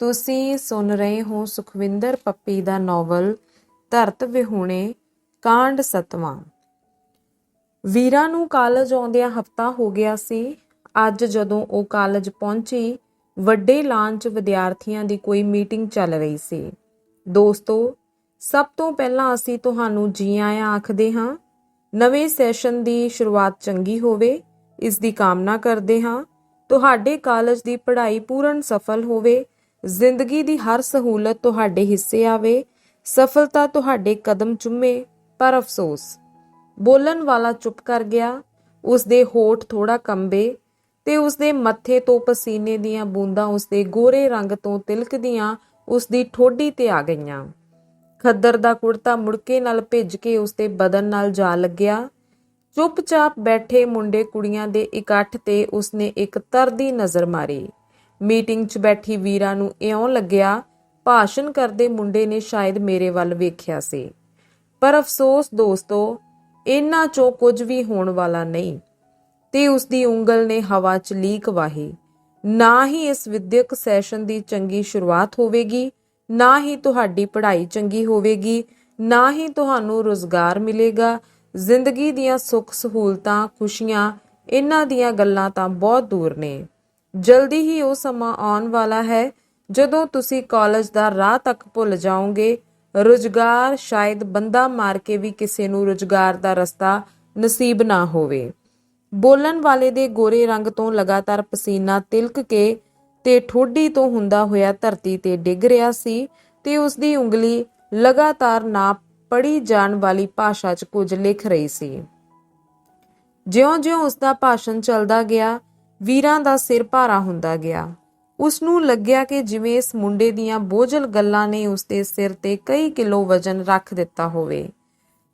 ਤੁਸੀਂ ਸੁਣ ਰਹੇ ਹੋ ਸੁਖਵਿੰਦਰ ਪੱਪੀ ਦਾ ਨੋਵਲ, ਧਰਤ ਵਿਹੂਣੇ, ਕਾਂਡ ਸਤਵਾਂ। ਵੀਰਾ ਨੂੰ ਕਾਲਜ ਆਉਂਦਿਆਂ ਹਫਤਾ ਹੋ ਗਿਆ ਸੀ। ਅੱਜ ਜਦੋਂ ਉਹ ਕਾਲਜ ਪਹੁੰਚੀ, ਵੱਡੇ ਲਾਂਚ 'ਚ ਵਿਦਿਆਰਥੀਆਂ ਦੀ ਕੋਈ ਮੀਟਿੰਗ ਚੱਲ ਰਹੀ ਸੀ। ਦੋਸਤੋ, ਸਭ ਤੋਂ ਪਹਿਲਾਂ ਅਸੀਂ ਤੁਹਾਨੂੰ ਜੀ ਆਇਆਂ ਆਖਦੇ ਹਾਂ, ਨਵੇਂ ਸੈਸ਼ਨ ਦੀ ਸ਼ੁਰੂਆਤ ਚੰਗੀ ਹੋਵੇ, ਇਸ ਦੀ ਕਾਮਨਾ ਕਰਦੇ ਹਾਂ। ਤੁਹਾਡੇ ਕਾਲਜ ਦੀ ਪੜ੍ਹਾਈ ਪੂਰਨ ਸਫਲ ਹੋਵੇ ਜ਼ਿੰਦਗੀ ਦੀ ਹਰ ਸਹੂਲਤ ਤੁਹਾਡੇ ਹਿੱਸੇ ਆਵੇ, ਸਫਲਤਾ ਤੁਹਾਡੇ ਕਦਮ ਚੁੰਮੇ, ਪਰ ਅਫਸੋਸ। ਬੋਲਣ ਵਾਲਾ ਚੁੱਪ ਕਰ ਗਿਆ ਉਸ ਦੇ ਹੋਠ ਥੋੜਾ ਕੰਬੇ ਤੇ ਉਸ ਦੇ ਮੱਥੇ ਤੋਂ ਪਸੀਨੇ ਦੀਆਂ ਬੂੰਦਾਂ ਉਸ ਦੇ ਗੋਰੇ ਰੰਗ ਤੋਂ ਤਿਲਕਦੀਆਂ ਉਸ ਦੀ ਠੋਡੀ ਤੇ ਆ ਗਈਆਂ। ਖੱਦਰ ਦਾ ਕੁੜਤਾ ਮੁੜਕੇ ਨਾਲ ਭਿੱਜ ਕੇ ਉਸ ਦੇ ਬਦਨ ਨਾਲ ਜਾ ਲੱਗਿਆ। ਚੁੱਪਚਾਪ ਬੈਠੇ ਮੁੰਡੇ ਕੁੜੀਆਂ ਦੇ ਇਕੱਠ ਤੇ ਉਸਨੇ ਇੱਕ ਤਰਦੀ ਨਜ਼ਰ ਮਾਰੀ। ਮੀਟਿੰਗ 'ਚ ਬੈਠੀ ਵੀਰਾ ਨੂੰ ਇਉਂ ਲੱਗਿਆ, ਭਾਸ਼ਣ ਕਰਦੇ ਮੁੰਡੇ ਨੇ ਸ਼ਾਇਦ ਮੇਰੇ ਵੱਲ ਵੇਖਿਆ ਸੀ। ਪਰ ਅਫਸੋਸ ਦੋਸਤੋ, ਇਹਨਾਂ ਚੋਂ ਕੁਝ ਵੀ ਹੋਣ ਵਾਲਾ ਨਹੀਂ। ਤੇ ਉਸ ਦੀ ਉਂਗਲ ਨੇ ਹਵਾ 'ਚ ਲੀਕ ਵਾਹੀ। ਨਾ ਹੀ ਇਸ ਵਿਦਿਅਕ ਸੈਸ਼ਨ ਦੀ ਚੰਗੀ ਸ਼ੁਰੂਆਤ ਹੋਵੇਗੀ, ਨਾ ਹੀ ਤੁਹਾਡੀ ਪੜ੍ਹਾਈ ਚੰਗੀ ਹੋਵੇਗੀ, ਨਾ ਹੀ ਤੁਹਾਨੂੰ ਰੋਜ਼ਗਾਰ ਮਿਲੇਗਾ। ਜ਼ਿੰਦਗੀ ਦੀਆਂ ਸੁੱਖ ਸਹੂਲਤਾਂ, ਖੁਸ਼ੀਆਂ, ਇਹਨਾਂ ਦੀਆਂ ਗੱਲਾਂ ਤਾਂ ਬਹੁਤ ਦੂਰ ਨੇ। ਜਲਦੀ ਹੀ ਉਹ ਸਮਾਂ ਆਉਣ ਵਾਲਾ ਹੈ ਜਦੋਂ ਤੁਸੀਂ ਕਾਲਜ ਦਾ ਰਾਹ ਤੱਕ ਭੁੱਲ ਜਾਓਗੇ। ਰੁਜ਼ਗਾਰ ਸ਼ਾਇਦ ਬੰਦਾ ਮਾਰ ਕੇ ਵੀ ਕਿਸੇ ਨੂੰ ਰੁਜ਼ਗਾਰ ਦਾ ਰਸਤਾ ਨਸੀਬ ਨਾ ਹੋਵੇ। ਬੋਲਣ ਵਾਲੇ ਦੇ ਗੋਰੇ ਰੰਗ ਤੋਂ ਲਗਾਤਾਰ ਪਸੀਨਾ ਤਿਲਕ ਕੇ ਤੇ ਠੋਡੀ ਤੋਂ ਹੁੰਦਾ ਹੋਇਆ ਧਰਤੀ ਤੇ ਡਿੱਗ ਰਿਹਾ ਸੀ ਤੇ ਉਸ ਦੀ ਉਂਗਲੀ ਲਗਾਤਾਰ ਨਾ ਪੜੀ ਜਾਣ ਵਾਲੀ ਭਾਸ਼ਾ 'ਚ ਕੁਝ ਲਿਖ ਰਹੀ ਸੀ। ਜਿਉਂ-ਜਿਉਂ ਉਸ ਦਾ ਭਾਸ਼ਣ ਚੱਲਦਾ ਗਿਆ ਵੀਰਾਂ ਦਾ ਸਿਰ ਭਾਰਾ ਹੁੰਦਾ ਗਿਆ। ਉਸ ਨੂੰ ਲੱਗਿਆ ਕਿ ਜਿਵੇਂ ਇਸ ਮੁੰਡੇ ਦੀਆਂ ਬੋਝਲ ਗੱਲਾਂ ਨੇ ਉਸ ਦੇ ਸਿਰ ਤੇ ਕਈ ਕਿਲੋ ਵਜ਼ਨ ਰੱਖ ਦਿੱਤਾ ਹੋਵੇ।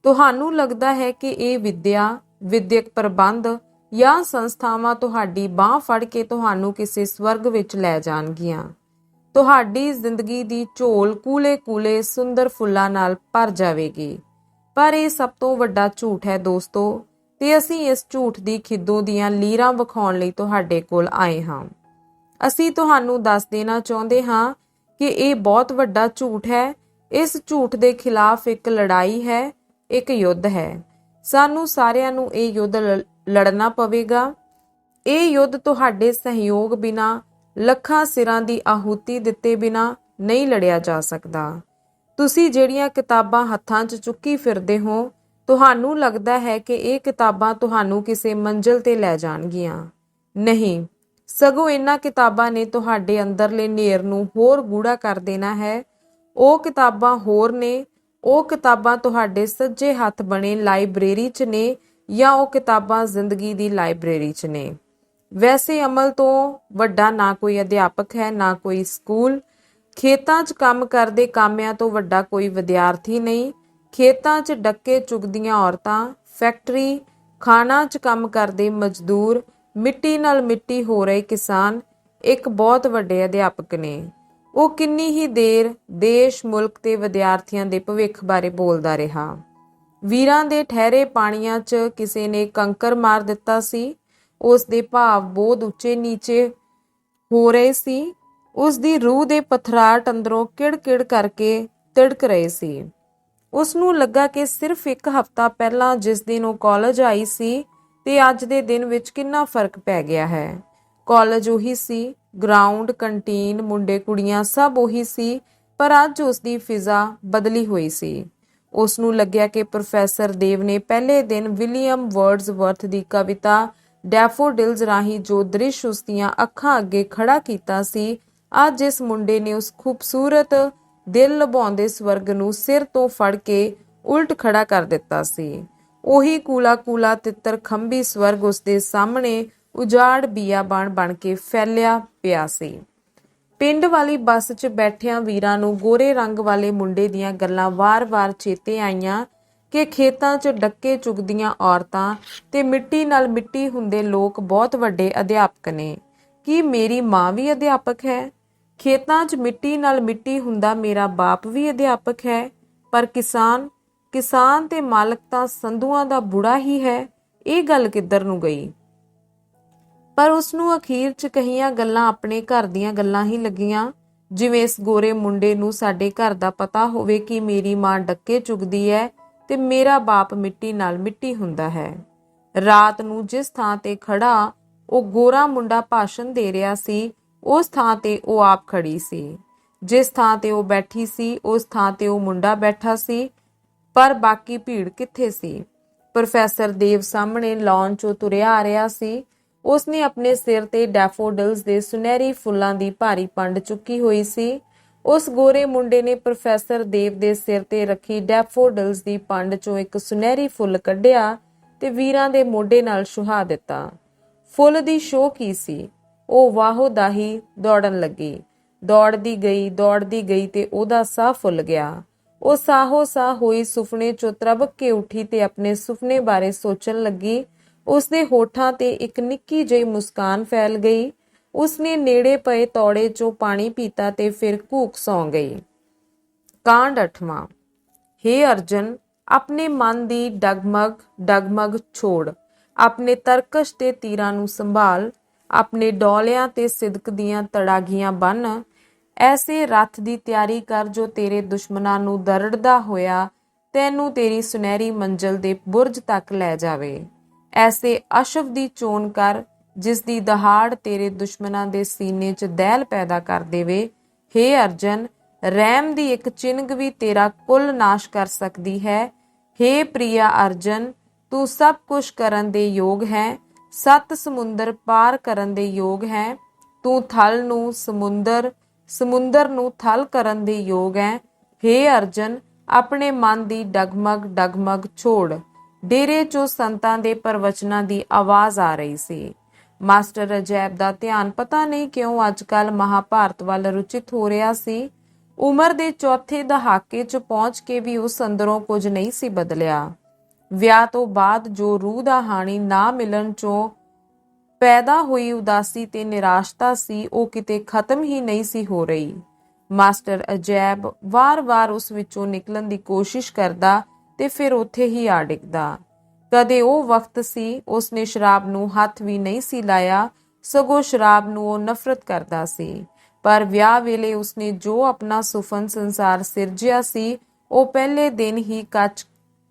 ਤੁਹਾਨੂੰ ਲੱਗਦਾ ਹੈ ਕਿ ਇਹ ਵਿਦਿਆ, ਵਿਦਿਅਕ ਪ੍ਰਬੰਧ ਜਾਂ ਸੰਸਥਾਵਾਂ ਤੁਹਾਡੀ ਬਾਹ ਫੜ ਕੇ ਤੁਹਾਨੂੰ ਕਿਸੇ ਸਵਰਗ ਵਿੱਚ ਲੈ ਜਾਣਗੀਆਂ। ਤੁਹਾਡੀ ਜ਼ਿੰਦਗੀ ਦੀ ਝੋਲ ਕੂਲੇ-ਕੂਲੇ ਸੁੰਦਰ ਫੁੱਲਾਂ ਨਾਲ ਭਰ ਜਾਵੇਗੀ। ਪਰ ਇਹ ਸਭ ਤੋਂ ਵੱਡਾ ਝੂਠ ਹੈ ਦੋਸਤੋ ਤੇ ਅਸੀਂ ਇਸ ਝੂਠ ਦੀ ਖਿੱਦੋਂ ਦੀਆਂ ਲੀਰਾਂ ਵਿਖਾਉਣ ਲਈ ਤੁਹਾਡੇ ਕੋਲ ਆਏ ਹਾਂ। ਅਸੀਂ ਤੁਹਾਨੂੰ ਦੱਸ ਦੇਣਾ ਚਾਹੁੰਦੇ ਹਾਂ ਕਿ ਇਹ ਬਹੁਤ ਵੱਡਾ ਝੂਠ ਹੈ। ਇਸ ਝੂਠ ਦੇ ਖਿਲਾਫ ਇੱਕ ਲੜਾਈ ਹੈ, ਇੱਕ ਯੁੱਧ ਹੈ। ਸਾਨੂੰ ਸਾਰਿਆਂ ਨੂੰ ਇਹ ਯੁੱਧ ਲ- ਲੜਨਾ ਪਵੇਗਾ। ਇਹ ਯੁੱਧ ਤੁਹਾਡੇ ਸਹਿਯੋਗ ਬਿਨਾ, ਲੱਖਾਂ ਸਿਰਾਂ ਦੀ ਆਹੂਤੀ ਦਿੱਤੇ ਬਿਨਾ ਨਹੀਂ ਲੜਿਆ ਜਾ ਸਕਦਾ। ਤੁਸੀਂ ਜਿਹੜੀਆਂ ਕਿਤਾਬਾਂ ਹੱਥਾਂ 'ਚ ਚੁੱਕੀ ਫਿਰਦੇ ਹੋ ਤੁਹਾਨੂੰ ਲੱਗਦਾ ਹੈ ਕਿ ਇਹ ਕਿਤਾਬਾਂ ਤੁਹਾਨੂੰ ਕਿਸੇ ਮੰਜ਼ਿਲ ਤੇ ਲੈ ਜਾਣਗੀਆਂ? ਨਹੀਂ। ਸਗੋਂ ਇਹਨਾਂ ਕਿਤਾਬਾਂ ਨੇ ਤੁਹਾਡੇ ਅੰਦਰਲੇ ਨੇਰ ਨੂੰ ਹੋਰ ਗੂੜਾ ਕਰ ਦੇਣਾ ਹੈ। ਉਹ ਕਿਤਾਬਾਂ ਹੋਰ ਨੇ। ਉਹ ਕਿਤਾਬਾਂ ਤੁਹਾਡੇ ਸੱਜੇ ਹੱਥ ਬਣੇ ਲਾਇਬ੍ਰੇਰੀ 'ਚ ਨੇ ਜਾਂ ਉਹ ਕਿਤਾਬਾਂ ਜ਼ਿੰਦਗੀ ਦੀ ਲਾਇਬ੍ਰੇਰੀ 'ਚ ਨੇ? ਵੈਸੇ ਅਮਲ ਤੋਂ ਵੱਡਾ ਨਾ ਕੋਈ ਅਧਿਆਪਕ ਹੈ, ਨਾ ਕੋਈ ਸਕੂਲ। ਖੇਤਾਂ 'ਚ ਕੰਮ ਕਰਦੇ ਕਾਮਿਆਂ ਤੋਂ ਵੱਡਾ ਕੋਈ ਵਿਦਿਆਰਥੀ ਨਹੀਂ। ਖੇਤਾਂ 'ਚ ਡੱਕੇ ਚੁਗਦੀਆਂ ਔਰਤਾਂ, ਫੈਕਟਰੀ, ਖਾਣਾ 'ਚ ਕੰਮ ਕਰਦੇ ਮਜ਼ਦੂਰ, ਮਿੱਟੀ ਨਾਲ ਮਿੱਟੀ ਹੋ ਰਹੇ ਕਿਸਾਨ, ਇੱਕ ਬਹੁਤ ਵੱਡੇ ਅਧਿਆਪਕ ਨੇ। ਉਹ ਕਿੰਨੀ ਹੀ ਦੇਰ ਦੇਸ਼, ਮੁਲਕ ਤੇ ਵਿਦਿਆਰਥੀਆਂ ਦੇ ਭਵਿੱਖ ਬਾਰੇ ਬੋਲਦਾ ਰਿਹਾ। ਵੀਰਾਂ ਦੇ ਠਹਿਰੇ ਪਾਣੀਆਂ 'ਚ ਕਿਸੇ ਨੇ ਕੰਕਰ ਮਾਰ ਦਿੱਤਾ ਸੀ, ਉਸ ਦੇ ਭਾਵ ਬਹੁਤ ਉੱਚੇ ਨੀਚੇ ਹੋ ਰਹੇ ਸੀ, ਉਸ ਦੀ ਰੂਹ ਦੇ ਪਥਰਾਟ ਅੰਦਰੋਂ ਕਿੜ-ਕਿੜ ਕਰਕੇ ਤਿੜਕ ਰਹੇ ਸੀ। ਉਸ ਨੂੰ ਲੱਗਾ ਕਿ ਸਿਰਫ ਇੱਕ ਹਫ਼ਤਾ ਪਹਿਲਾਂ ਜਿਸ ਦਿਨ ਉਹ ਕਾਲਜ ਆਈ ਸੀ ਤੇ ਅੱਜ ਦੇ ਦਿਨ ਵਿੱਚ ਕਿੰਨਾ ਫ਼ਰਕ ਪੈ ਗਿਆ ਹੈ। ਕਾਲਜ ਉਹੀ ਸੀ ਗਰਾਊਂਡ ਕੰਟੀਨ ਮੁੰਡੇ, ਕੁੜੀਆਂ ਸਭ ਉਹੀ ਸੀ, ਪਰ ਅੱਜ ਉਸ ਦੀ ਫਿਜ਼ਾ ਬਦਲੀ ਹੋਈ ਸੀ। ਉਸ ਨੂੰ ਲੱਗਿਆ ਕਿ ਪ੍ਰੋਫੈਸਰ ਦੇਵ ਨੇ ਪਹਿਲੇ ਦਿਨ ਵਿਲੀਅਮ ਵਰਡਸਵਰਥ ਦੀ ਕਵਿਤਾ ਡੈਫੋਡਿਲਸ ਰਾਹੀਂ ਜੋ ਦ੍ਰਿਸ਼ ਉਸ ਦੀਆਂ ਅੱਖਾਂ ਅੱਗੇ ਖੜਾ ਕੀਤਾ ਸੀ, ਅੱਜ ਇਸ ਮੁੰਡੇ ਨੇ ਉਸ ਖੂਬਸੂਰਤ ਦਿਲ ਲੁਭਾਉਂਦੇ ਸਵਰਗ ਨੂੰ ਸਿਰ ਤੋਂ ਫੜ ਕੇ ਉਲਟ ਖੜਾ ਕਰ ਦਿੱਤਾ ਸੀ। ਉਹੀ ਕੂਲਾ ਕੂਲਾ ਤਿੱਤਰ ਖੰਭੀ ਸਵਰਗ ਉਸ ਸਾਹਮਣੇ ਉਜਾੜ ਬੀਆਬਾਨ ਬਣ ਕੇ ਫੈਲਿਆ ਪਿਆ ਸੀ। ਪਿੰਡ ਵਾਲੀ ਬੱਸ 'ਚ ਬੈਠਿਆਂ ਵੀਰਾਂ ਨੂੰ ਗੋਰੇ ਰੰਗ ਵਾਲੇ ਮੁੰਡੇ ਦੀਆਂ ਗੱਲਾਂ ਵਾਰ-ਵਾਰ ਚੇਤੇ ਆਈਆਂ ਕਿ ਖੇਤਾਂ 'ਚ ਡੱਕੇ ਚੁਗਦੀਆਂ ਔਰਤਾਂ ਤੇ ਮਿੱਟੀ ਨਾਲ ਮਿੱਟੀ ਹੁੰਦੇ ਲੋਕ ਬਹੁਤ ਵੱਡੇ ਅਧਿਆਪਕ ਨੇ। ਕੀ ਮੇਰੀ ਮਾਂ ਵੀ ਅਧਿਆਪਕ ਹੈ? ਖੇਤਾਂ 'ਚ ਮਿੱਟੀ ਨਾਲ ਮਿੱਟੀ ਹੁੰਦਾ ਮੇਰਾ ਬਾਪ ਵੀ ਅਧਿਆਪਕ ਹੈ, ਪਰ ਕਿਸਾਨ ਕਿਸਾਨ ਤੇ ਮਾਲਕ ਤਾਂ ਸੰਧੂਆਂ ਦਾ ਬੁੜਾ ਹੀ ਹੈ, ਇਹ ਗੱਲ ਕਿੱਧਰ ਨੂੰ ਗਈ? ਪਰ ਉਸ ਨੂੰ ਅਖੀਰ 'ਚ ਕਹੀਆਂ ਗੱਲਾਂ ਆਪਣੇ ਘਰ ਦੀਆਂ ਗੱਲਾਂ ਹੀ ਲੱਗੀਆਂ, ਜਿਵੇਂ ਇਸ ਗੋਰੇ ਮੁੰਡੇ ਨੂੰ ਸਾਡੇ ਘਰ ਦਾ ਪਤਾ ਹੋਵੇ ਕਿ ਮੇਰੀ ਮਾਂ ਡੱਕੇ ਚੁਗਦੀ ਹੈ ਤੇ ਮੇਰਾ ਬਾਪ ਮਿੱਟੀ ਨਾਲ ਮਿੱਟੀ ਹੁੰਦਾ ਹੈ। ਰਾਤ ਨੂੰ ਜਿਸ ਥਾਂ ਤੇ ਖੜਾ ਉਹ ਗੋਰਾ ਮੁੰਡਾ ਭਾਸ਼ਣ ਦੇ ਰਿਹਾ ਸੀ ਉਸ ਥਾਂ ਤੇ ਉਹ ਆਪ ਖੜੀ ਸੀ। ਜਿਸ ਥਾਂ ਤੇ ਉਹ ਬੈਠੀ ਸੀ, ਉਸ ਥਾਂ ਤੇ ਉਹ ਮੁੰਡਾ ਬੈਠਾ ਸੀ। ਪਰ ਬਾਕੀ ਭੀੜ ਕਿੱਥੇ ਸੀ? ਪ੍ਰੋਫੈਸਰ ਦੇਵ ਸਾਹਮਣੇ ਲੌਨ ਚੋਂ ਤੁਰਿਆ ਆ ਰਿਹਾ ਸੀ। ਉਸਨੇ ਆਪਣੇ ਸਿਰ ਤੇ ਡੈਫੋਡਿਲਸ ਦੇ ਸੁਨਹਿਰੀ ਫੁੱਲਾਂ ਦੀ ਭਾਰੀ ਪੰਡ ਚੁੱਕੀ ਹੋਈ ਸੀ। ਉਸ ਗੋਰੇ ਮੁੰਡੇ ਨੇ ਪ੍ਰੋਫੈਸਰ ਦੇਵ ਦੇ ਸਿਰ ਤੇ ਰੱਖੀ ਡੈਫੋਡਿਲਸ ਦੀ ਪੰਡ ਚੋਂ ਇੱਕ ਸੁਨਹਿਰੀ ਫੁੱਲ ਕੱਢਿਆ ਤੇ ਵੀਰਾਂ ਦੇ ਮੋਢੇ ਨਾਲ ਸੁਹਾ ਦਿੱਤਾ। ਫੁੱਲ ਦੀ ਸ਼ੋਅ ਕੀ ਸੀ? ਉਹ ਵਾਹੋ ਦਾਹੀ ਦੌੜਨ ਲੱਗੀ। ਦੌੜਦੀ ਗਈ ਦੌੜਦੀ ਗਈ ਤੇ ਉਹਦਾ ਸਾਹ ਫੁੱਲ ਗਿਆ। ਉਹ ਸਾਹੋ ਸਾਹ ਹੋਈ ਸੁਪਨੇ ਚੋਂ ਤਰਬਕ ਕੇ ਉੱਠੀ ਤੇ ਆਪਣੇ ਸੁਪਨੇ ਬਾਰੇ ਸੋਚਣ ਲੱਗੀ। ਉਸਦੇ ਹੋਠਾਂ ਤੇ ਇੱਕ ਨਿੱਕੀ ਜਿਹੀ ਮੁਸਕਾਨ ਫੈਲ ਗਈ। ਉਸਨੇ ਨੇੜੇ ਪਏ ਤੌੜੇ ਚੋਂ ਪਾਣੀ ਪੀਤਾ ਤੇ ਫਿਰ ਘੂਕ ਸੌਂ ਗਈ। ਕਾਂਡ ਅਠਵਾਂ। ਹੇ ਅਰਜਨ, ਆਪਣੇ ਮਨ ਦੀ ਡਗਮਗ ਡਗਮਗ ਛੋੜ। ਆਪਣੇ ਤਰਕਸ਼ ਤੇ ਤੀਰਾਂ ਨੂੰ ਸੰਭਾਲ। ਆਪਣੇ ਡੋਲਿਆਂ ਤੇ ਸਿਦਕ ਦੀਆਂ ਤੜਾਗੀਆਂ ਬੰਨ, ਐਸੇ ਰੱਥ ਦੀ ਤਿਆਰੀ ਕਰ ਜੋ ਤੇਰੇ ਦੁਸ਼ਮਣਾਂ ਨੂੰ ਦਰੜਦਾ ਹੋਇਆ, ਤੈਨੂੰ ਤੇਰੀ ਸੁਨਹਿਰੀ ਮੰਜ਼ਲ ਦੇ ਬੁਰਜ ਤੱਕ ਲੈ ਜਾਵੇ। ਐਸੇ ਅਸ਼ਵ ਦੀ ਚੋਣ ਕਰ, ਜਿਸ ਦੀ ਦਹਾੜ ਤੇਰੇ ਦੁਸ਼ਮਣਾਂ ਦੇ ਸੀਨੇ 'ਚ ਦਹਿਲ ਪੈਦਾ ਕਰ ਦੇਵੇ। ਹੇ ਅਰਜਨ, ਰੈਮ ਦੀ ਇੱਕ ਚਿੰਗ ਵੀ ਤੇਰਾ ਕੁੱਲ ਨਾਸ਼ ਕਰ ਸਕਦੀ ਹੈ। ਹੇ ਪ੍ਰਿਆ ਅਰਜਨ, ਤੂੰ ਸਭ ਕੁਝ ਕਰਨ ਦੇ ਯੋਗ ਹੈ। ਸੱਤ ਸਮੁੰਦਰ ਪਾਰ ਕਰਨ ਦੇ ਯੋਗ ਹੈ। ਤੂੰ ਥਲ ਨੂੰ ਸਮੁੰਦਰ ਸਮੁੰਦਰ ਨੂੰ ਥਲ ਕਰਨ ਦੇ ਯੋਗ ਹੈ। ਹੇ ਅਰਜਨ, ਆਪਣੇ ਮਨ ਦੀ ਡਗਮਗ ਡਗਮਗ ਛੋੜ। ਡੇਰੇ ਚੋਂ ਸੰਤਾਂ ਦੇ ਪ੍ਰਵਚਨਾਂ ਦੀ ਆਵਾਜ਼ ਆ ਰਹੀ ਸੀ। ਮਾਸਟਰ ਅਜੈਬ ਦਾ ਧਿਆਨ ਪਤਾ ਨਹੀਂ ਕਿਉਂ ਅੱਜਕੱਲ ਮਹਾਭਾਰਤ ਵੱਲ ਰੁਚਿਤ ਹੋ ਰਿਹਾ ਸੀ। ਉਮਰ ਦੇ ਚੌਥੇ ਦਹਾਕੇ 'ਚ ਪਹੁੰਚ ਕੇ ਵੀ ਉਸ ਅੰਦਰੋਂ ਕੁਝ ਨਹੀਂ ਸੀ ਬਦਲਿਆ। ਵਿਆਹ ਤੋਂ ਬਾਅਦ ਜੋ ਰੂਹ ਦਾ ਹਾਣੀ ਨਾ ਮਿਲਣ 'ਚੋਂ ਪੈਦਾ ਹੋਈ ਉਦਾਸੀ ਤੇ ਨਿਰਾਸ਼ਤਾ ਸੀ, ਉਹ ਕਿਤੇ ਖਤਮ ਹੀ ਨਹੀਂ ਸੀ ਹੋ ਰਹੀ। ਮਾਸਟਰ ਅਜੈਬ ਵਾਰ-ਵਾਰ ਉਸ ਵਿੱਚੋਂ ਨਿਕਲਣ ਦੀ ਕੋਸ਼ਿਸ਼ ਕਰਦਾ ਤੇ ਫਿਰ ਉੱਥੇ ਹੀ ਆ ਡਿੱਗਦਾ। ਕਦੇ ਉਹ ਵਕਤ ਸੀ, ਉਸਨੇ ਸ਼ਰਾਬ ਨੂੰ ਹੱਥ ਵੀ ਨਹੀਂ ਸੀ ਲਾਇਆ, ਸਗੋਂ ਸ਼ਰਾਬ ਨੂੰ ਉਹ ਨਫ਼ਰਤ ਕਰਦਾ ਸੀ। ਪਰ ਵਿਆਹ ਵੇਲੇ ਉਸਨੇ ਜੋ ਆਪਣਾ ਸੁਫਨ ਸੰਸਾਰ ਸਿਰਜਿਆ ਸੀ, ਉਹ ਪਹਿਲੇ ਦਿਨ ਹੀ ਕੱਚ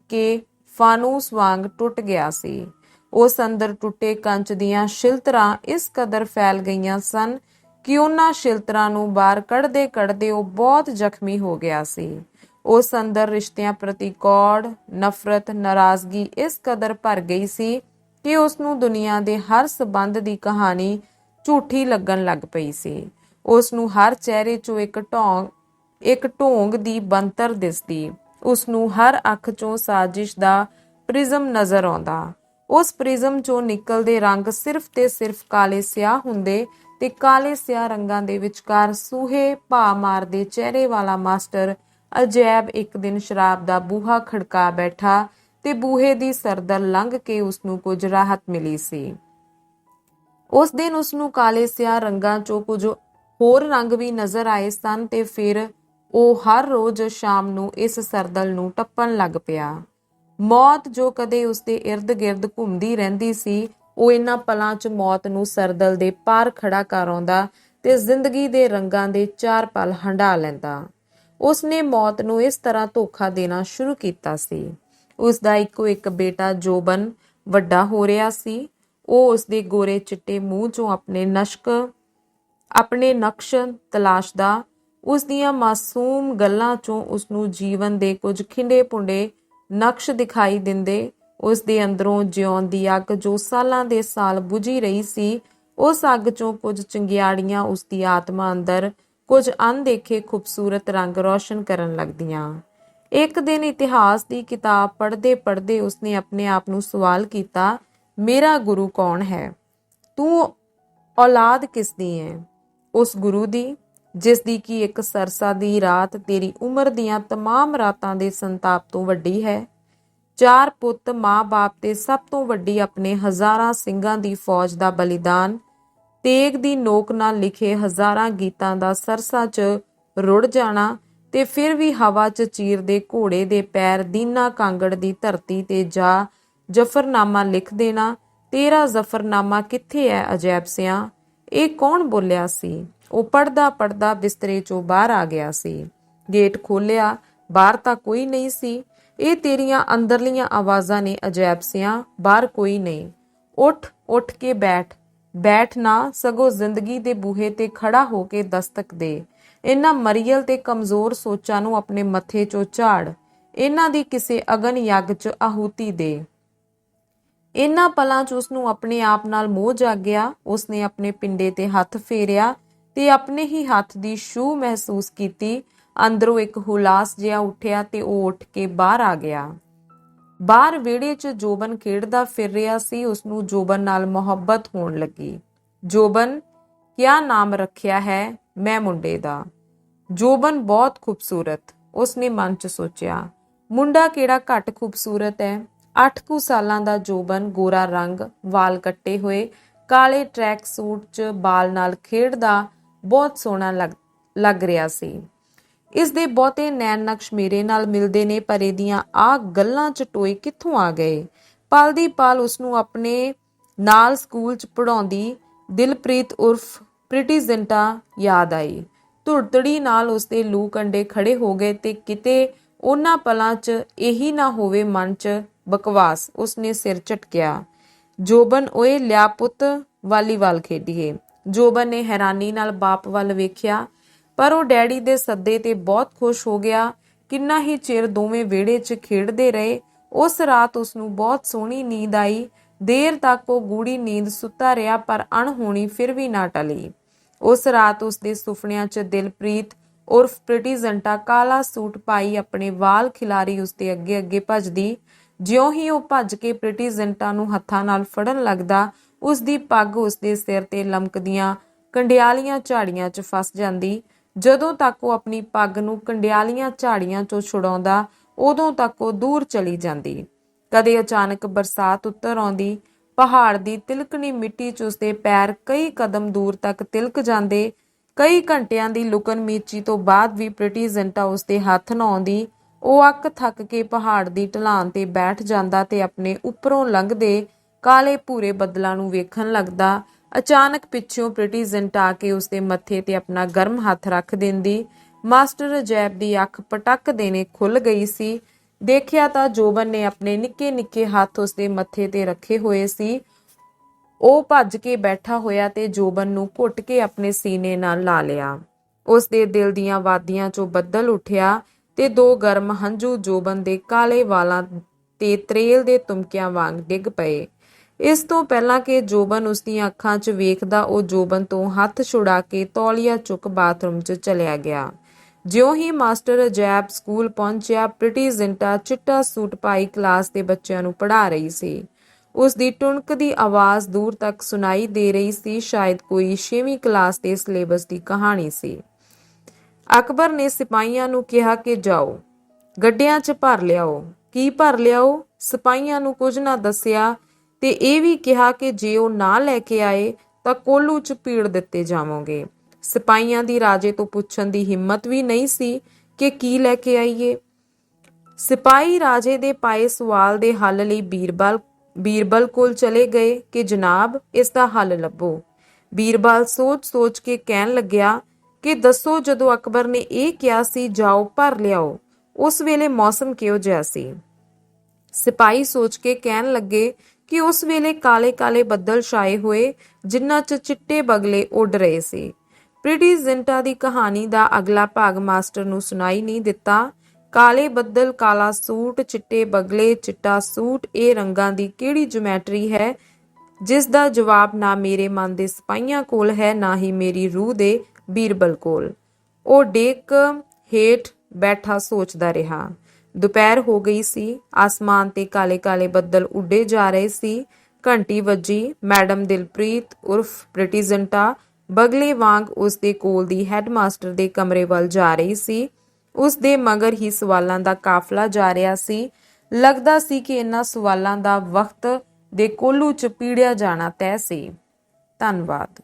ਕੇ ਫਾਨੂਸ ਵਾਂਗ ਟੁੱਟ ਗਿਆ ਸੀ। ਉਸ ਅੰਦਰ ਟੁੱਟੇ ਕੰਚ ਦੀਆਂ ਸ਼ਿਲਤਰਾਂ ਇਸ ਕਦਰ ਫੈਲ ਗਈਆਂ ਸਨ ਕਿ ਉਹਨਾਂ ਸ਼ਿਲਤਰਾਂ ਨੂੰ ਬਾਹਰ ਕੱਢਦੇ ਕੱਢਦੇ ਉਹ ਬਹੁਤ ਜ਼ਖਮੀ ਹੋ ਗਿਆ ਸੀ। ਉਸ ਅੰਦਰ ਰਿਸ਼ਤਿਆਂ ਪ੍ਰਤੀ ਕੌੜ, ਨਫ਼ਰਤ, ਨਾਰਾਜ਼ਗੀ ਇਸ ਕਦਰ ਭਰ ਗਈ ਸੀ ਕਿ ਉਸ ਨੂੰ ਦੁਨੀਆ ਦੇ ਹਰ ਸਬੰਧ ਦੀ ਕਹਾਣੀ ਝੂਠੀ ਲੱਗਣ ਲੱਗ ਪਈ ਸੀ। ਉਸ ਨੂੰ ਹਰ ਚਿਹਰੇ 'ਚੋਂ ਇੱਕ ਢੋਂਗ ਇੱਕ ਢੋਂਗ ਦੀ ਬੰਤਰ ਦਿਸਦੀ। ਉਸ ਨੂੰ ਹਰ ਅੱਖ 'ਚੋਂ ਸਾਜ਼ਿਸ਼ ਦਾ ਪ੍ਰਿਜ਼ਮ ਨਜ਼ਰ ਆਉਂਦਾ। ਉਸ ਪ੍ਰਿਜ਼ਮ 'ਚੋਂ ਨਿਕਲਦੇ ਰੰਗ ਸਿਰਫ ਤੇ ਸਿਰਫ ਕਾਲੇ ਸਿਆਹ ਹੁੰਦੇ ਤੇ ਕਾਲੇ ਸਿਆਹ ਰੰਗਾਂ ਦੇ ਵਿਚਕਾਰ ਸੂਹੇ ਭਾ ਮਾਰਦੇ ਚਿਹਰੇ ਵਾਲਾ ਮਾਸਟਰ ਅਜੈਬ ਇੱਕ ਦਿਨ ਸ਼ਰਾਬ ਦਾ ਬੂਹਾ ਖੜਕਾ ਬੈਠਾ ਤੇ ਬੂਹੇ ਦੀ ਸਰਦਲ ਲੰਘ ਕੇ ਉਸ ਨੂੰ ਕੁਝ ਰਾਹਤ ਮਿਲੀ ਸੀ। ਉਸ ਦਿਨ ਉਸ ਨੂੰ ਕਾਲੇ ਸਿਆਹ ਰੰਗਾਂ ਚੋਂ ਕੁਝ ਹੋਰ ਰੰਗ ਵੀ ਨਜ਼ਰ ਆਏ ਸਨ ਤੇ ਫਿਰ ਉਹ ਹਰ ਰੋਜ਼ ਸ਼ਾਮ ਨੂੰ ਇਸ ਸਰਦਲ ਨੂੰ ਟੱਪਣ ਲੱਗ ਪਿਆ। ਮੌਤ ਜੋ ਕਦੇ ਉਸਦੇ ird-gird ਘੁੰਮਦੀ ਰਹਿੰਦੀ ਸੀ, ਉਹ ਇਹਨਾਂ ਪਲਾਂ 'ਚ ਮੌਤ ਨੂੰ ਸਰਦਲ ਦੇ ਪਾਰ ਖੜਾ ਕਰ ਆਉਂਦਾ ਤੇ ਜ਼ਿੰਦਗੀ ਦੇ ਰੰਗਾਂ ਦੇ ਚਾਰ ਪਲ ਹੰਢਾ ਲੈਂਦਾ। ਉਸਨੇ ਮੌਤ ਨੂੰ ਇਸ ਤਰ੍ਹਾਂ ਧੋਖਾ ਦੇਣਾ ਸ਼ੁਰੂ ਕੀਤਾ ਸੀ। ਉਸ ਦਾ ਇੱਕੋ ਇੱਕ ਬੇਟਾ ਜੋਬਨ ਵੱਡਾ ਹੋ ਰਿਹਾ ਸੀ। ਉਹ ਉਸਦੇ ਗੋਰੇ ਚਿੱਟੇ ਮੂੰਹ 'ਚੋਂ ਆਪਣੇ ਨਸ਼ਕ, ਆਪਣੇ ਨਕਸ਼ ਤਲਾਸ਼ਦਾ ਉਸ ਦੀਆਂ ਮਾਸੂਮ ਗੱਲਾਂ 'ਚੋਂ ਉਸ ਨੂੰ ਜੀਵਨ ਦੇ ਕੁਝ ਖਿੰਡੇ ਪੁੰਡੇ ਨਕਸ਼ ਦਿਖਾਈ ਦਿੰਦੇ। ਉਸ ਦੇ ਅੰਦਰੋਂ ਜਿਉਣ ਦੀ ਅੱਗ ਜੋ ਸਾਲਾਂ ਦੇ ਸਾਲ ਬੁਝੀ ਰਹੀ ਸੀ, ਉਸ ਅੱਗ 'ਚੋਂ ਕੁਝ ਚੰਗਿਆੜੀਆਂ ਉਸ ਦੀ ਆਤਮਾ ਅੰਦਰ ਕੁਝ ਅਣਦੇਖੇ ਖੂਬਸੂਰਤ ਰੰਗ ਰੌਸ਼ਨ ਕਰਨ ਲੱਗਦੀਆਂ। ਇੱਕ ਦਿਨ ਇਤਿਹਾਸ ਦੀ ਕਿਤਾਬ ਪੜ੍ਹਦੇ ਪੜ੍ਹਦੇ ਉਸਨੇ ਆਪਣੇ ਆਪ ਨੂੰ ਸਵਾਲ ਕੀਤਾ, ਮੇਰਾ ਗੁਰੂ ਕੌਣ ਹੈ? ਤੂੰ ਔਲਾਦ ਕਿਸ ਦੀ ਹੈ? ਉਸ ਗੁਰੂ ਦੀ ਜਿਸ ਦੀ ਕੀ ਇੱਕ ਸਰਸਾ ਦੀ ਰਾਤ ਤੇਰੀ ਉਮਰ ਦੀਆਂ तमाम ਰਾਤਾਂ ਦੇ ਸੰਤਾਪ ਤੋਂ ਵੱਡੀ ਹੈ ਚਾਰ ਪੁੱਤ ਮਾਂ-ਬਾਪ ਤੇ ਸਭ ਤੋਂ ਵੱਡੀ ਆਪਣੇ ਹਜ਼ਾਰਾਂ ਸਿੰਘਾਂ ਦੀ ਫੌਜ ਦਾ ਬਲੀਦਾਨ ਤੇਗ ਦੀ ਨੋਕ ਨਾਲ ਲਿਖੇ ਹਜ਼ਾਰਾਂ ਗੀਤਾਂ ਦਾ ਸਰਸਾ 'ਚ ਰੁੜ ਜਾਣਾ ਤੇ ਫਿਰ ਵੀ ਹਵਾ 'ਚ ਚੀਰਦੇ ਘੋੜੇ ਦੇ ਪੈਰ ਦੀਨਾ ਕਾਂਗੜ ਦੀ ਧਰਤੀ ਤੇ ਜਾ ਜਫਰਨਾਮਾ ਲਿਖ ਦੇਣਾ ਤੇਰਾ ਜ਼ਫਰਨਾਮਾ ਕਿੱਥੇ ਹੈ ਅਜੈਬ ਸਿਆਂ ਇਹ ਕੌਣ ਬੋਲਿਆ ਸੀ ਉਹ ਪੜਦਾ ਪੜਦਾ ਬਿਸਤਰੇ 'ਚੋਂ ਬਾਹਰ ਆ ਗਿਆ ਸੀ। ਗੇਟ ਖੋਲਿਆ ਬਾਹਰ ਤਾਂ ਕੋਈ ਨਹੀਂ ਸੀ। ਇਹ ਤੇਰੀਆਂ ਅੰਦਰਲੀਆਂ ਆਵਾਜ਼ਾਂ ਨੇ ਅਜੈਬ ਸਿਆਂ, ਬਾਹਰ ਕੋਈ ਨਹੀਂ। ਉੱਠ ਉੱਠ ਕੇ ਬੈਠ। ਬੈਠ ਨਾ, ਸਗੋਂ ਜ਼ਿੰਦਗੀ ਦੇ ਬੂਹੇ ਤੇ ਖੜਾ ਹੋ ਕੇ ਦਸਤਕ ਦੇ। ਇਹਨਾਂ ਮਰੀਅਲ ਤੇ ਕਮਜ਼ੋਰ ਸੋਚਾਂ ਨੂੰ ਆਪਣੇ ਮੱਥੇ 'ਚੋਂ ਝਾੜ। ਇਹਨਾਂ ਦੀ ਕਿਸੇ ਅਗਨ ਯੱਗ 'ਚ ਆਹੂਤੀ ਦੇ। ਇਹਨਾਂ ਪਲਾਂ 'ਚ ਉਸ ਨੂੰ ਆਪਣੇ ਆਪ ਨਾਲ ਮੋਹ ਜਾਗਿਆ। ਉਸ ਨੇ ਆਪਣੇ ਪਿੰਡੇ ਤੇ ਹੱਥ ਫੇਰਿਆ। ਤੇ ਆਪਣੇ ਹੀ ਹੱਥ ਦੀ ਛੂਹ ਮਹਿਸੂਸ ਕੀਤੀ। ਅੰਦਰੋਂ ਇੱਕ ਹੁਲਾਸ ਜਿਹਾ ਉੱਠਿਆ ਤੇ ਉਹ ਉੱਠ ਕੇ ਬਾਹਰ ਆ ਗਿਆ। ਬਾਹਰ ਵਿਹੜੇ 'ਚ ਜੋਬਨ ਖੇਡਦਾ ਫਿਰ ਰਿਹਾ ਸੀ। ਉਸ ਨੂੰ ਜੋਬਨ ਨਾਲ ਮੁਹੱਬਤ ਹੋਣ ਲੱਗੀ। ਜੋਬਨ, ਕਿਆ ਨਾਮ ਰੱਖਿਆ ਹੈ ਮੈਂ ਮੁੰਡੇ ਦਾ? ਜੋਬਨ ਬਹੁਤ ਖੂਬਸੂਰਤ। ਉਸਨੇ ਮਨ 'ਚ ਸੋਚਿਆ। ਮੁੰਡਾ ਕਿਹੜਾ ਘੱਟ ਖੂਬਸੂਰਤ ਹੈ? 8 ਕੁ ਸਾਲਾਂ ਦਾ ਜੋਬਨ ਗੋਰਾ ਰੰਗ ਵਾਲ ਕੱਟੇ ਹੋਏ, ਕਾਲੇ ਟਰੈਕ ਸੂਟ 'ਚ ਬਾਲ ਨਾਲ ਖੇਡਦਾ ਬਹੁਤ ਸੋਹਣਾ ਲੱਗ ਲੱਗ ਰਿਹਾ ਸੀ। ਇਸ ਦੇ ਬਹੁਤੇ ਨੈਣ ਨਕਸ਼ ਮੇਰੇ ਨਾਲ ਮਿਲਦੇ ਨੇ, ਪਰ ਇਹਦੀਆਂ ਆ ਗੱਲਾਂ ਚ ਟੋਏ ਕਿੱਥੋਂ ਆ ਗਏ? ਪਲ ਦੀ ਪਲ ਉਸ ਨੂੰ ਆਪਣੇ ਨਾਲ ਸਕੂਲ ਚ ਪੜਾਉਂਦੀ ਦਿਲਪ੍ਰੀਤ ਉਰਫ ਪ੍ਰਿਟੀ ਜ਼ਿੰਟਾ ਯਾਦ ਆਈ। ਧੁਰਤੜੀ ਨਾਲ ਉਸ ਦੇ ਲੂ ਕੰਡੇ ਖੜੇ ਹੋ ਗਏ ਤੇ ਕਿਤੇ ਉਹਨਾਂ ਪਲਾਂ 'ਚ ਇਹੀ ਨਾ ਹੋਵੇ ਮਨ 'ਚ ਬਕਵਾਸ, ਉਸਨੇ ਸਿਰ ਝਟਕਿਆ। ਜੋਬਨ ਓਏ, ਲਿਆ ਪੁੱਤ ਵਾਲੀਵਾਲ ਖੇਡੀਏ। ਜੋਬਨ ਨੇ ਹੈਰਾਨੀ ਨਾਲ ਬਾਪ ਵੱਲ ਵੇਖਿਆ, ਪਰ ਉਹ ਡੈਡੀ ਦੇ ਸੱਦੇ ਤੇ ਬਹੁਤ ਖੁਸ਼ ਹੋ ਗਿਆ। ਕਿੰਨਾ ਹੀ ਚਿਰ ਦੋਵੇਂ ਵਿਹੜੇ 'ਚ ਖੇਡਦੇ ਰਹੇ, ਉਸ ਰਾਤ ਉਸ ਨੂੰ ਬਹੁਤ ਸੋਹਣੀ ਨੀਂਦ ਆਈ। ਦੇਰ ਤੱਕ ਉਹ ਗੂੜੀ ਨੀਂਦ ਸੁੱਤਾ ਰਿਹਾ, ਪਰ ਅਣਹੋਣੀ ਫਿਰ ਵੀ ਨਾ ਟਲੀ। ਉਸ ਰਾਤ ਉਸ ਦੇ ਸੁਪਨਿਆਂ 'ਚ ਦਿਲਪ੍ਰੀਤ ਉਰਫ ਪ੍ਰੀਟੀ ਜ਼ੰਟਾ ਕਾਲਾ ਸੂਟ ਪਾਈ ਆਪਣੇ ਵਾਲ ਖਿਲਾਰੀ ਉਸ ਦੇ ਅੱਗੇ ਅੱਗੇ ਭੱਜਦੀ। ਜਿਉਂ ਹੀ ਉਹ ਭੱਜ ਕੇ ਪ੍ਰੀਟੀ ਜ਼ੰਟਾ ਨੂੰ ਹੱਥਾਂ ਨਾਲ ਫੜਨ ਲੱਗਦਾ ਉਸ ਦੀ ਪੱਗ ਉਸ ਦੇ ਸਿਰ ਤੇ ਲਮਕਦੀਆਂ ਕੰਡਿਆਲੀਆਂ ਝਾੜੀਆਂ 'ਚ ਫਸ ਜਾਂਦੀ। ਜਦੋਂ ਤੱਕ ਉਹ ਆਪਣੀ ਪੱਗ ਨੂੰ ਕੰਡਿਆਲੀਆਂ ਝਾੜੀਆਂ 'ਚੋਂ ਛੁਡਾਉਂਦਾ, ਉਦੋਂ ਤੱਕ ਉਹ ਦੂਰ ਚਲੀ ਜਾਂਦੀ। ਕਦੇ ਅਚਾਨਕ ਬਰਸਾਤ ਉੱਤਰ ਆਉਂਦੀ, ਪਹਾੜ ਦੀ ਤਿਲਕਣੀ ਮਿੱਟੀ 'ਚ ਉਸਦੇ ਪੈਰ ਕਈ ਕਦਮ ਦੂਰ ਤੱਕ ਤਿਲਕ ਜਾਂਦੇ। ਕਈ ਘੰਟਿਆਂ ਦੀ ਲੁਕਣ ਮੀਚੀ ਤੋਂ ਬਾਅਦ ਵੀ ਪ੍ਰੀਟੀ ਜ਼ੰਟਾ ਉਸਦੇ ਹੱਥ ਨਾ ਆਉਂਦੀ। ਉਹ ਅੱਕ ਥੱਕ ਕੇ ਪਹਾੜ ਦੀ ਢਲਾਨ ਤੇ ਬੈਠ ਜਾਂਦਾ ਤੇ ਆਪਣੇ ਉੱਪਰੋਂ ਲੰਘਦੇ ਕਾਲੇ ਭੂਰੇ ਬੱਦਲਾਂ ਨੂੰ ਵੇਖਣ ਲੱਗਦਾ। ਅਚਾਨਕ ਪਿੱਛੋਂ ਪ੍ਰੀਟੀ ਜ਼ੰਟਾ ਆ ਕੇ ਉਸਦੇ ਮੱਥੇ ਤੇ ਆਪਣਾ ਗਰਮ ਹੱਥ ਰੱਖ ਦਿੰਦੀ। ਮਾਸਟਰ ਅਜੈਬ ਦੀ ਅੱਖ ਪਟਕ ਦੇਣੇ ਖੁੱਲ ਗਈ ਸੀ। ਦੇਖਿਆ ਤਾਂ ਜੋਬਨ ਨੇ ਆਪਣੇ ਨਿੱਕੇ ਨਿੱਕੇ ਹੱਥ ਉਸਦੇ ਮੱਥੇ ਤੇ ਰੱਖੇ ਹੋਏ ਸੀ। ਉਹ ਭੱਜ ਕੇ ਬੈਠਾ ਹੋਇਆ ਤੇ ਜੋਬਨ ਨੂੰ ਘੁੱਟ ਕੇ ਆਪਣੇ ਸੀਨੇ ਨਾਲ ਲਾ ਲਿਆ। ਉਸ ਦੇ ਦਿਲ ਦੀਆਂ ਵਾਦੀਆਂ 'ਚੋਂ ਬੱਦਲ ਉੱਠਿਆ ਤੇ ਦੋ ਗਰਮ ਹੰਝੂ ਜੋਬਨ ਦੇ ਕਾਲੇ ਵਾਲਾਂ ਤੇ ਤਰੇਲ ਦੇ ਤੁਮਕਿਆਂ ਵਾਂਗ ਡਿੱਗ ਪਏ। ਇਸ ਤੋਂ ਪਹਿਲਾਂ ਕਿ ਜੋਬਨ ਉਸ ਦੀਆਂ ਅੱਖਾਂ 'ਚ ਵੇਖਦਾ, ਉਹ ਜੋਬਨ ਤੋਂ ਹੱਥ ਛੁਡਾ ਕੇ ਤੌਲੀਆ ਚੁੱਕ ਬਾਥਰੂਮ 'ਚ ਚਲਿਆ ਗਿਆ। ਜਿਉਂ ਹੀ ਮਾਸਟਰ ਅਜੈਬ ਸਕੂਲ ਪਹੁੰਚਿਆ, ਪ੍ਰੀਟੀ ਜ਼ਿੰਟਾ ਚਿੱਟਾ ਸੂਟ ਪਾਈ ਕਲਾਸ ਦੇ ਬੱਚਿਆਂ ਨੂੰ ਪੜ੍ਹਾ ਰਹੀ ਸੀ। ਉਸ ਦੀ ਟੁਣਕ ਦੀ ਆਵਾਜ਼ ਦੂਰ ਤੱਕ ਸੁਣਾਈ ਦੇ ਰਹੀ ਸੀ, ਸ਼ਾਇਦ ਕੋਈ 6ਵੀਂ ਕਲਾਸ ਦੇ ਸਿਲੇਬਸ ਦੀ ਕਹਾਣੀ ਸੀ। ਅਕਬਰ ਨੇ ਸਿਪਾਹੀਆਂ ਨੂੰ ਕਿਹਾ ਕਿ ਜਾਓ, ਗੱਡਿਆਂ 'ਚ ਭਰ ਲਿਆਓ। ਕੀ ਭਰ ਲਿਆਓ? ਸਿਪਾਹੀਆਂ ਨੂੰ ਕੁਝ ਨਾ ਦੱਸਿਆ ਤੇ ਇਹ ਵੀ ਕਿਹਾ ਕਿ ਜੇ ਉਹ ਨਾ ਲੈ ਕੇ ਆਏ ਤਾਂ ਕੋਲੂ 'ਚ ਪੀੜ ਦਿੱਤੇ ਜਾਵੋਗੇ। ਸਿਪਾਹੀਆਂ ਦੀ ਰਾਜੇ ਤੋਂ ਪੁੱਛਣ ਦੀ ਹਿੰਮਤ ਵੀ ਨਹੀਂ ਸੀ ਕਿ ਕੀ ਲੈ ਕੇ ਆਈਏ। ਸਿਪਾਹੀ ਰਾਜੇ ਦੇ ਪਾਏ ਸਵਾਲ ਦੇ ਹੱਲ ਲਈ ਬੀਰਬਲ ਬੀਰਬਲ ਕੋਲ ਚਲੇ ਗਏ ਕਿ ਜਨਾਬ, ਇਸ ਦਾ ਹੱਲ ਲੱਭੋ। ਬੀਰਬਲ ਸੋਚ-ਸੋਚ ਕੇ ਕਹਿਣ ਲੱਗਿਆ ਕਿ ਦੱਸੋ ਜਦੋਂ ਅਕਬਰ ਨੇ ਇਹ ਕਿਹਾ ਸੀ, ਜਾਓ ਭਰ ਲਿਆਓ। ਉਸ ਵੇਲੇ ਮੌਸਮ ਕਿਹੋ ਜਿਹਾ ਸੀ? ਸਿਪਾਹੀ ਸੋਚ ਕੇ ਕਹਿਣ ਲੱਗੇ ਕਿ ਉਸ ਵੇਲੇ ਕਾਲੇ-ਕਾਲੇ ਬੱਦਲ ਛਾਏ ਹੋਏ, ਜਿਨ੍ਹਾਂ 'ਚ ਚਿੱਟੇ ਬਗਲੇ ਉੱਡ ਰਹੇ ਸੀ। ਪ੍ਰੀਟੀ ਜ਼ਿੰਟਾ ਦੀ ਕਹਾਣੀ ਦਾ ਅਗਲਾ ਭਾਗ ਮਾਸਟਰ ਨੂੰ ਸੁਣਾਈ ਨਹੀਂ ਦਿੱਤਾ। ਕਾਲੇ ਬੱਦਲ, ਕਾਲਾ ਸੂਟ, ਚਿੱਟੇ ਬਗਲੇ, ਚਿੱਟਾ ਸੂਟ, ਇਹ ਰੰਗਾਂ ਦੀ ਕਿਹੜੀ ਜਿਓਮੈਟਰੀ ਹੈ? ਜਿਸ ਦਾ ਜਵਾਬ ਨਾ ਮੇਰੇ ਮਨ ਦੇ ਸਿਪਾਹੀਆਂ ਕੋਲ ਹੈ, ਨਾ ਹੀ ਮੇਰੀ ਰੂਹ ਦੇ ਬੀਰਬਲ ਕੋਲ। ਉਹ ਡੇਕ ਹੇਠ ਬੈਠਾ ਸੋਚਦਾ ਰਿਹਾ। ਦੁਪਹਿਰ ਹੋ ਗਈ ਸੀ। ਆਸਮਾਨ ਤੇ ਕਾਲੇ-ਕਾਲੇ ਬੱਦਲ ਉੱਡੇ ਜਾ ਰਹੇ ਸੀ। ਘੰਟੀ ਵੱਜੀ। ਮੈਡਮ ਦਿਲਪ੍ਰੀਤ ਉਰਫ ਪ੍ਰਿਟੀਜ਼ੰਟਾ ਬਗਲੇ ਵਾਂਗ ਉਸ ਦੇ ਕੋਲ ਦੀ ਹੈੱਡਮਾਸਟਰ ਦੇ ਕਮਰੇ ਵੱਲ ਜਾ ਰਹੀ ਸੀ। ਉਸ ਦੇ ਮਗਰ ਹੀ ਸਵਾਲਾਂ ਦਾ ਕਾਫਲਾ ਜਾ ਰਿਹਾ ਸੀ। ਲੱਗਦਾ ਸੀ ਕਿ ਇਹਨਾਂ ਸਵਾਲਾਂ ਦਾ ਵਕਤ ਦੇ ਕੋਲੂ ਚ ਪੀੜਿਆ ਜਾਣਾ ਤੈਅ ਸੀ। ਧੰਨਵਾਦ।